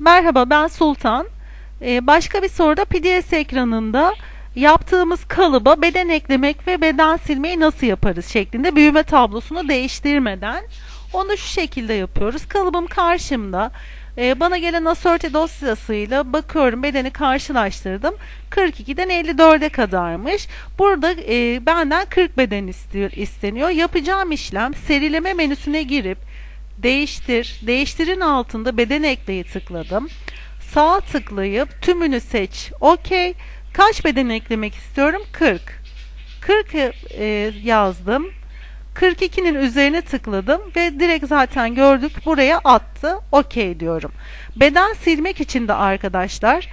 Merhaba ben Sultan. Ee, başka bir soruda PDS ekranında yaptığımız kalıba beden eklemek ve beden silmeyi nasıl yaparız şeklinde büyüme tablosunu değiştirmeden onu şu şekilde yapıyoruz. Kalıbım karşımda. Ee, bana gelen assorti dosyasıyla bakıyorum bedeni karşılaştırdım. 42'den 54'e kadarmış. Burada e, benden 40 beden istiyor, isteniyor. Yapacağım işlem serileme menüsüne girip Değiştir. Değiştirin altında beden ekleyi tıkladım. Sağ tıklayıp tümünü seç. OK. Kaç beden eklemek istiyorum? 40. 40 e, yazdım. 42'nin üzerine tıkladım ve direkt zaten gördük buraya attı. OK diyorum. Beden silmek için de arkadaşlar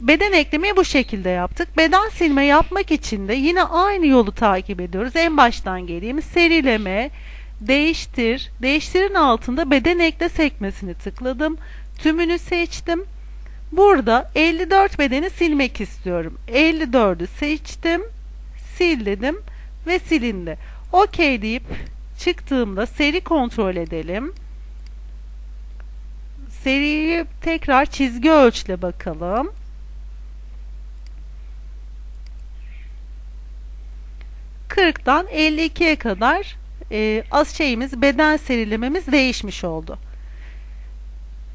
beden eklemeyi bu şekilde yaptık. Beden silme yapmak için de yine aynı yolu takip ediyoruz. En baştan geleyim. Serileme, değiştir. Değiştirin altında beden ekle sekmesini tıkladım. Tümünü seçtim. Burada 54 bedeni silmek istiyorum. 54'ü seçtim. Sil dedim ve silindi. OK deyip çıktığımda seri kontrol edelim. Seriyi tekrar çizgi ölçüle bakalım. ...40'dan 52'ye kadar e, az şeyimiz beden serilememiz değişmiş oldu.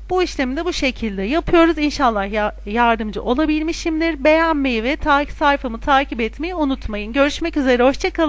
Bu işlemi de bu şekilde yapıyoruz. İnşallah ya, yardımcı olabilmişimdir. Beğenmeyi ve takip sayfamı takip etmeyi unutmayın. Görüşmek üzere. Hoşçakalın.